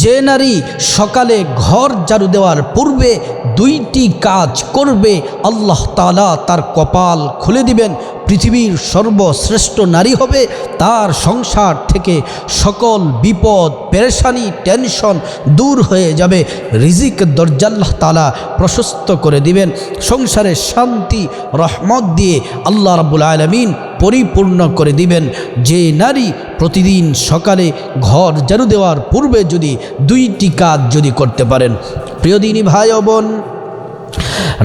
যে নারী সকালে ঘর জারু দেওয়ার পূর্বে দুইটি কাজ করবে, আল্লাহ তালা তার কপাল খুলে দিবেন। পৃথিবীর সর্বশ্রেষ্ঠ নারী হবে তার সংসার থেকে সকল বিপদ, পেরেশানি, টেনশন দূর হয়ে যাবে। রিজিক দরজাল্লাহ তালা প্রশস্ত করে দিবেন। সংসারে শান্তি, রহমত দিয়ে আল্লাহ রাবুল আলমিন পরিপূর্ণ করে দিবেন। যে নারী প্রতিদিন সকালে ঘর ঝাড়ু দেওয়ার পূর্বে যদি দুইটি কাজ যদি করতে পারেন। প্রিয় দিনী ভাই ও বোন,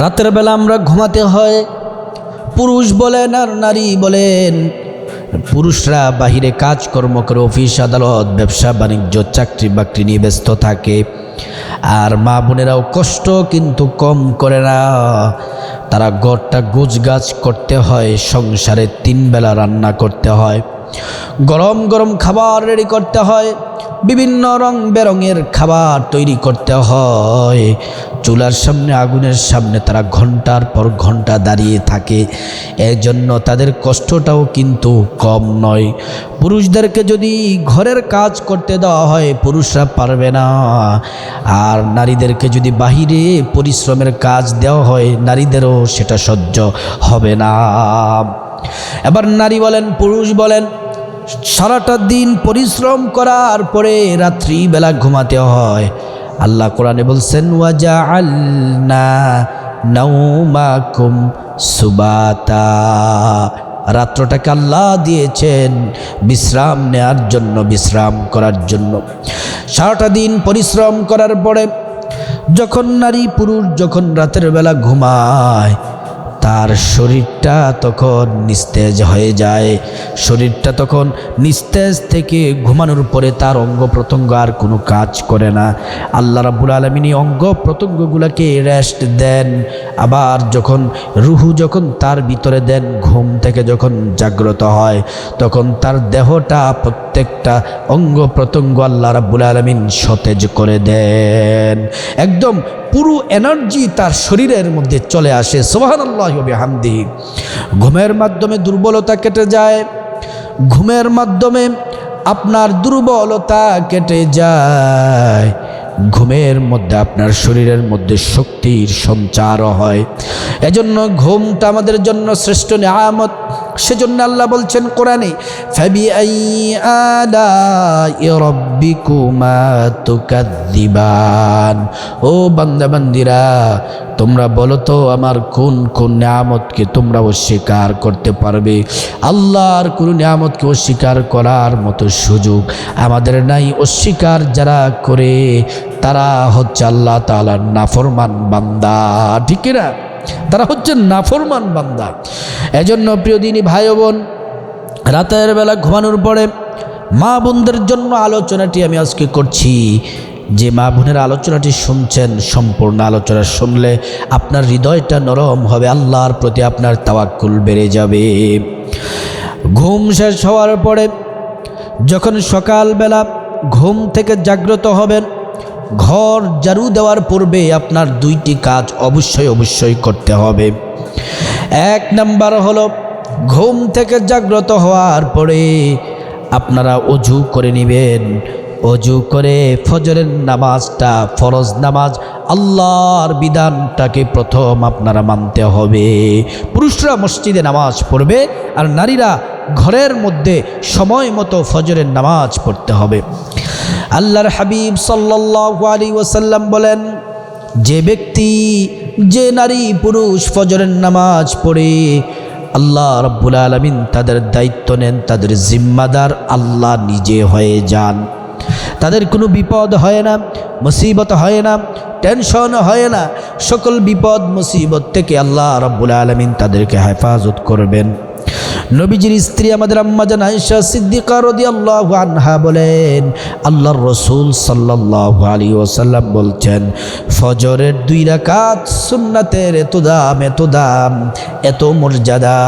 রাতের বেলা আমরা ঘুমাতে হয়। পুরুষ বলেন আর নারী বলেন, পুরুষরা বাহিরে কাজকর্ম করে অফিস, আদালত, ব্যবসা, বাণিজ্য, চাকরি বাকরি নিয়ে ব্যস্ত থাকে। আর মা বোনেরাও কষ্ট কিন্তু কম করে না। তারা ঘরটা গাছ করতে হয়, সংসারে তিন বেলা রান্না করতে হয়। গরম গরম খাবার রেডি করতে হয়। বিভিন্ন রং বেরঙের খাবার তৈরি করতে হয়। চুলার সামনে, আগুনের সামনে তারা ঘণ্টার পর ঘণ্টা দাঁড়িয়ে থাকে। এর জন্য তাদের কষ্টটাও কিন্তু কম নয়। পুরুষদেরকে যদি ঘরের কাজ করতে দেওয়া হয়, পুরুষরা পারবে না। আর নারীদেরকে যদি বাহিরে পরিশ্রমের কাজ দেওয়া হয়, নারীদেরও সেটা সহ্য হবে না। এবার নারী বলেন, পুরুষ বলেন সারাটা দিন পরিশ্রম করার পরে রাত্রিবেলা ঘুমাতে হয়। আল্লাহ কোরআনে বলছেন ওয়াজা আল্না নৌমাকুম সুবাতা। রাত্রটাকে আল্লাহ দিয়েছেন বিশ্রাম নেয়ার জন্য, বিশ্রাম করার জন্য। সারাটা দিন পরিশ্রম করার পরে যখন নারী পুরুষ যখন রাতের বেলা ঘুমায় তার শরীরটা তখন নিস্তেজ হয়ে যায়। শরীরটা তখন নিস্তেজ থেকে ঘুমানোর পরে তার অঙ্গ প্রত্যঙ্গ আর কোনো কাজ করে না। আল্লাহ রাবুল আলমিনী অঙ্গ প্রত্যঙ্গগুলোকে রেস্ট দেন। আবার যখন রুহু যখন তার ভিতরে দেন, ঘুম থেকে যখন জাগ্রত হয়, তখন তার দেহটা প্রত্যেকটা অঙ্গ প্রত্যঙ্গ আল্লাহ রাবুল আলমিন সতেজ করে দেন। একদম পুরো এনার্জি তার শরীরের মধ্যে চলে আসে। সোহান আল্লাহ হামদি ঘুমের মাধ্যমে দুর্বলতা কেটে যায়। ঘুমের মাধ্যমে আপনার দুর্বলতা কেটে যায়। ঘুমের মধ্যে আপনার শরীরের মধ্যে শক্তির সঞ্চার হয়। এজন্য ঘুমটা আমাদের জন্য শ্রেষ্ঠ নিয়ামত। সেজন্য আল্লাহ বলছেন কোরআনে ফাবি আই আলা রব্বিকুমা ও বান্দাবান্দিরা, তোমরা বলো তো, আমার কোন কোন নিয়ামতকে তোমরা অস্বীকার করতে পারবে? আল্লাহর কোন নিয়ামতকে অস্বীকার করার মতো সুযোগ আমাদের নাই। অস্বীকার যারা করে, তারা হচ্ছে আল্লাহ তালার নাফরমান বান্দা। ঠিক না তারা হচ্ছে নাফরমান বান্দা। এজন্য প্রিয় দিনী ভাই বোন, রাতের বেলা ঘুমানোর পরে মা বোনদের জন্য আলোচনাটি আমি আজকে করছি। যে মা বোনের আলোচনাটি শুনছেন, সম্পূর্ণ আলোচনা শুনলে আপনার হৃদয়টা নরম হবে, আল্লাহর প্রতি আপনার তাওয়াক্কুল বেড়ে যাবে। ঘুম শেষ হওয়ার পরে যখন সকালবেলা ঘুম থেকে জাগ্রত হবেন, ঘর জারু দেওয়ার পূর্বে আপনার দুইটি কাজ অবশ্যই অবশ্যই করতে হবে। এক নাম্বার হলো, ঘুম থেকে জাগ্রত হওয়ার পরে আপনারা অজু করে নেবেন। অজু করে ফজরের নামাজটা ফরজ নামাজ, আল্লাহর বিধানটাকে প্রথম আপনারা মানতে হবে। পুরুষরা মসজিদে নামাজ পড়বে আর নারীরা ঘরের মধ্যে সময় মতো ফজরের নামাজ পড়তে হবে। আল্লাহর হাবিব সাল্লাহ আলী ওসাল্লাম বলেন, যে ব্যক্তি যে নারী পুরুষ ফজরের নামাজ পড়ে, আল্লাহ রব্বুল আলমিন তাদের দায়িত্ব নেন, তাদের জিম্মাদার আল্লাহ নিজে হয়ে যান। তাদের কোনো বিপদ হয় না, মুসিবত হয় না, টেনশন হয় না, সকল বিপদ, মুসিবত থেকে আল্লাহ রব্বুল আলমিন তাদেরকে হেফাজত করবেন। নবীজির স্ত্রী আমাদের আম্মাজান আয়েশা সিদ্দিকা রাদিয়াল্লাহু আনহা বলেন, আল্লাহর রসুল সাল্লাল্লাহু আলাইহি ওয়াসাল্লাম বলছেন, ফজরের দুই রাকাত সুন্নাতের এত দাম এত দাম, এত মর্যাদা,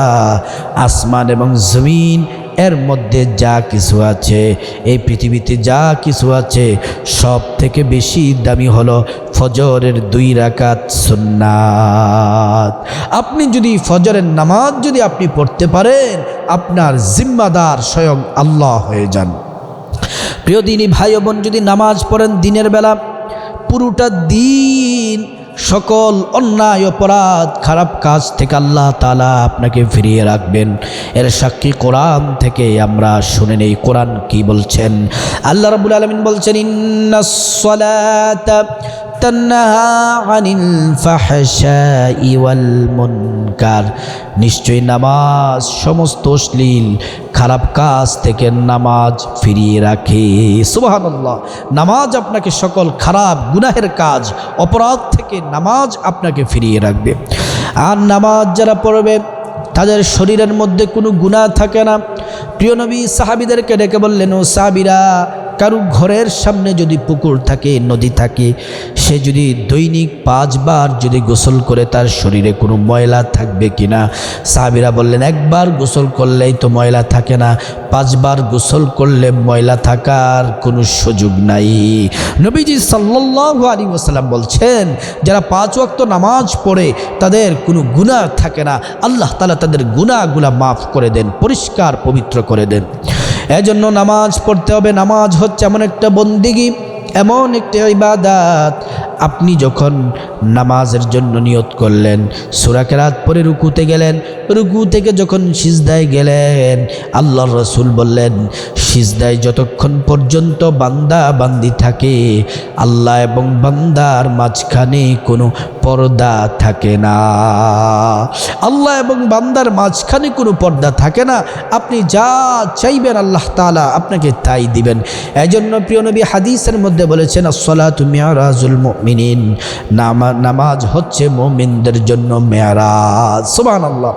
আসমান এবং জমিন এর মধ্যে যা কিছু আছে, এই পৃথিবীতে যা কিছু আছে সব থেকে বেশি দামি হলো ফজরের দুই রাকাত সুন্নাত। আপনি যদি ফজরের নামাজ যদি আপনি পড়তে পারেন, আপনার জিম্মাদার স্বয়ং আল্লাহ হয়ে যান। প্রিয় দিনী ভাই বোন, যদি নামাজ পড়েন দিনের বেলা, পুরোটা দিন সকল অন্যায়, অপরাধ, খারাপ কাজ থেকে আল্লাহ তালা আপনাকে ফিরিয়ে রাখবেন। এর সাক্ষী কোরআন থেকে আমরা শুনে নেই। কোরআন কি বলছেন? আল্লাহ রবুল আলমিন বলছেন ইন্নাসসালাতা আনিল ফাহশাই ওয়াল মুনকার নিশ্চয়ই নামাজ সমস্ত অশ্লীল খারাপ কাজ থেকে নামাজ ফিরিয়ে রাখে। সুবহানাল্লাহ। নামাজ আপনাকে সকল খারাপ গুনাহের কাজ, অপরাধ থেকে নামাজ আপনাকে ফিরিয়ে রাখবে। আর নামাজ যারা পড়বে, তাদের শরীরের মধ্যে কোনো গুণা থাকে না। প্রিয় নবী সাহাবিদেরকে ডেকে বললেন, ও সাহাবিরা কারু ঘরের সামনে যদি পুকুর থাকে, নদী থাকে, সে যদি দৈনিক পাঁচবার যদি গোসল করে তার শরীরে কোনো ময়লা থাকবে কিনা? সাহাবিরা বললেন, একবার গোসল করলেই তো ময়লা থাকে না। পাঁচবার গোসল করলে ময়লা থাকার কোনো সুযোগ নাই। নবীজি সাল্লাল্লাহু আলী ওসাল্লাম বলছেন, যারা পাঁচ ওয়াক্ত নামাজ পড়ে, তাদের কোনো গুণা থাকে না। আল্লাহ তালা তাদের গুণাগুলা মাফ করে দেন, পরিষ্কার, পবিত্র করে দেন। এজন্য নামাজ পড়তে হবে। নামাজ হচ্ছে এমন একটা বন্দিগি এমন একটা ইবাদাত। আপনি যখন নামাজের জন্য নিয়ত করলেন। সুরাকেরাত পরে রুকুতে গেলেন। রুকু থেকে যখন সিজদায় গেলেন আল্লাহ রসুল বললেন, সিজদায় যতক্ষণ পর্যন্ত বান্দা বান্দি থাকে, আল্লাহ এবং বান্দার মাঝখানে কোনো পর্দা থাকে না। আল্লাহ এবং বান্দার মাঝখানে কোনো পর্দা থাকে না। আপনি যা চাইবেন আল্লাহ তালা আপনাকে তাই দিবেন। এজন্য প্রিয় নবী হাদিসের মধ্যে বলেছেন আসলা তুমি রাজুল মিনিন নামাজ হচ্ছে মোমিনদের জন্য মেয়ারাজ। সুবান আল্লাহ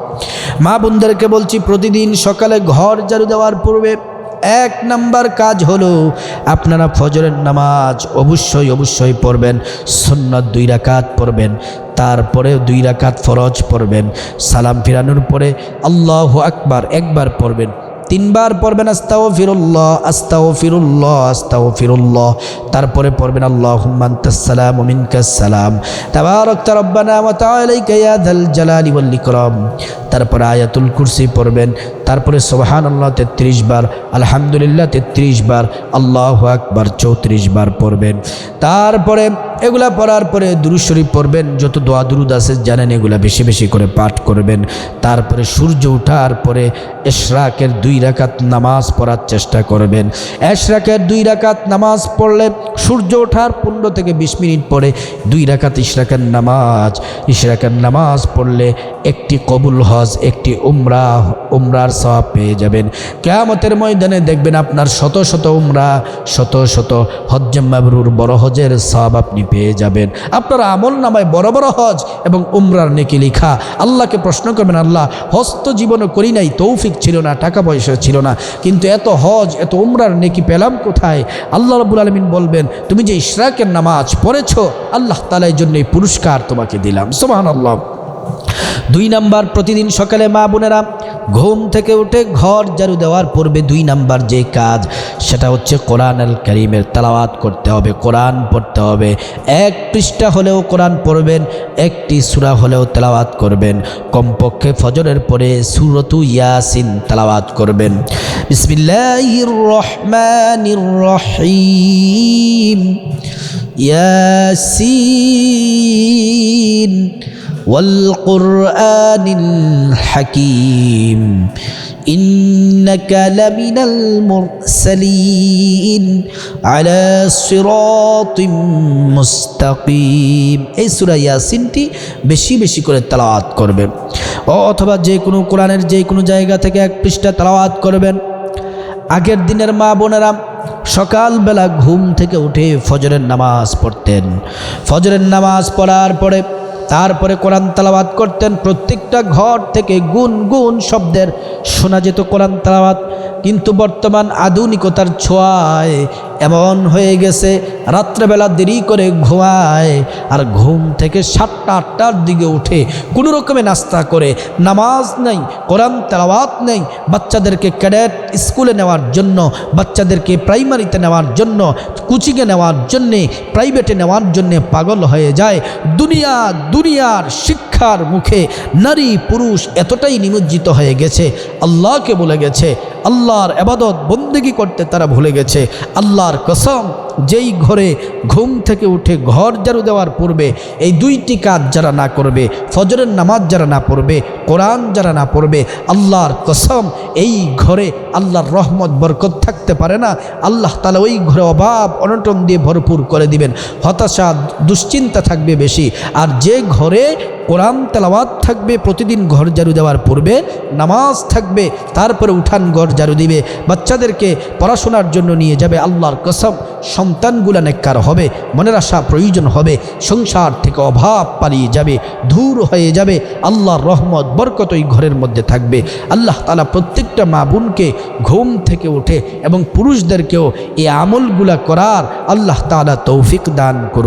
মা বোনদেরকে বলছি, প্রতিদিন সকালে ঘর জারু দেওয়ার পূর্বে এক নাম্বার কাজ হলো আপনারা ফজরের নামাজ অবশ্যই অবশ্যই পড়বেন সন্ন্যত দুই রাকাত পড়বেন তারপরে দুই রাকাত ফরজ পড়বেন, সালাম ফিরানোর পরে আল্লাহ আকবার একবার পড়বেন। তিনবার পড়বেন আস্তাও ফিরুল্লাহ আস্তাও ফিরুল্লাহ আস্তাও ফিরুল্লাহ তারপরে পড়বেন আল্লাহ হুম্মান্তাসালাম ওমিনকাসালাম তাবারক রব্বানা ওয়া তাআলাইকা ইয়া আয়াতুল কুরসি পড়বেন। তারপরে সোহান আল্লাহ তেত্রিশ বার, আলহামদুলিল্লাহ তেত্রিশ বার, আল্লাহ আকবার চৌত্রিশ বার পড়বেন। তারপরে এগুলা পড়ার পরে দুরু শরীফ পড়বেন। যত দোয়া দুরুদ আছে জানেন এগুলা বেশি বেশি করে পাঠ করবেন। তারপরে সূর্য ওঠার পরে এশরাকের দুই রাকাত নামাজ পড়ার চেষ্টা করবেন। এশরাকের দুই রাকাত নামাজ পড়লে সূর্য ওঠার পনেরো থেকে বিশ মিনিট পরে দুই রাকাত ইশরাকের নামাজ ইশরাকের নামাজ পড়লে একটি কবুল হজ, একটি উমরা, উমরার সব পেয়ে যাবেন। কেয়ামতের ময়দানে দেখবেন আপনার শত শত উমরা, শত শত হজ্জে মাবরুর বড় হজের সব আপনি পেয়ে যাবেন। আপনার আমল নামায় বড় বড় হজ এবং উমরার নেকি লিখা। আল্লাহকে প্রশ্ন করবেন, আল্লাহ হস্ত জীবনও করি নাই, তৌফিক ছিল না, টাকা পয়সা ছিল না। কিন্তু এত হজ, এত উমরার নেকি পেলাম কোথায়? আল্লাহ রবুল আলমিন বলবেন, তুমি যে ইশরাকের নামাজ পড়েছ, আল্লাহ তালা এই জন্য এই পুরস্কার তোমাকে দিলাম। সোমান আল্লাহ দুই নাম্বার প্রতিদিন সকালে মা বোনেরা ঘুম থেকে উঠে ঘর ঝাড়ু দেওয়ার পূর্বে দুই নাম্বার যে কাজ, সেটা হচ্ছে কোরআন আল করিমের তালাওয়াত করতে হবে, কোরআন পড়তে হবে। এক পৃষ্ঠা হলেও কোরআন পড়বেন, একটি সুরা হলেও তেলাওয়াত করবেন। কমপক্ষে ফজরের পরে সুরতু ইয়াসিন তালাওয়াত করবেন। রহমানির রহিম। ইয়াসিন। والقرآن الحكيم إنك لمن المرسلين على صراط মুস্তাকিম এই সুরা ইয়াসিনটি বেশি বেশি করে তালাওয়াত করবেন ও অথবা যে কোনো কোরআনের যে কোনো জায়গা থেকে এক পৃষ্ঠা তালাওয়াত করবেন আগের দিনের মা বোনেরা সকালবেলা ঘুম থেকে উঠে ফজরের নামাজ পড়তেন ফজরের নামাজ পড়ার পরে তারপরে কোরআন তালাবাত করতেন। প্রত্যেকটা ঘর থেকে গুন গুন শব্দের শোনা যেত কোরআন তালাবাত কিন্তু বর্তমান আধুনিকতার ছোঁয়ায় এমন হয়ে গেছে, রাত্রেবেলা দেরি করে ঘুমায় আর ঘুম থেকে সাতটা, আটটার দিকে উঠে কোনো রকমে নাস্তা করে। নামাজ নেই, কোরআন তেলাওয়াত নেই, বাচ্চাদেরকে ক্যাডেট স্কুলে নেওয়ার জন্য, বাচ্চাদেরকে প্রাইমারিতে নেওয়ার জন্য, কোচিংয়ে নেওয়ার জন্যে, প্রাইভেটে নেওয়ার জন্যে পাগল হয়ে যায়। দুনিয়া, দুনিয়ার শিক্ষার মুখে নারী, পুরুষ এতটাই নিমজ্জিত হয়ে গেছে, আল্লাহকে বলে গেছে, আল্লাহর আবাদত বন্দেগি করতে তারা ভুলে গেছে আল্লাহর কসম যেই ঘরে ঘুম থেকে উঠে ঘর ঝাড়ু দেওয়ার পূর্বে এই দুইটি কাজ যারা না করবে, ফজরের নামাজ যারা না পড়বে, কোরআন যারা না পড়বে, আল্লাহর কসম এই ঘরে আল্লাহর রহমত, বরকত থাকতে পারে না। আল্লাহ তালা ওই ঘরে অভাব, অনটন দিয়ে ভরপুর করে দিবেন। হতাশা, দুশ্চিন্তা থাকবে বেশি। আর যে ঘরে কোরআন তেলাওয়াত থাকবে, প্রতিদিন ঘর ঝাড়ু দেওয়ার পূর্বে নামাজ থাকবে, তারপরে উঠান ঘর ঝাড়ু দিবে, বাচ্চাদেরকে পড়াশোনার জন্য নিয়ে যাবে, আল্লাহর কসম। সন্তানগুলা নেককার হবে, মনের আশা প্রয়োজন হবে, সংসার থেকে অভাব পালিয়ে যাবে, ধূর হয়ে যাবে, আল্লাহর রহমত, বরকত ওই ঘরের মধ্যে থাকবে। আল্লাহ তালা প্রত্যেকটা মা বোনকে ঘুম থেকে ওঠে এবং পুরুষদেরকেও এই আমলগুলা করার আল্লাহ তালা তৌফিক দান করুন।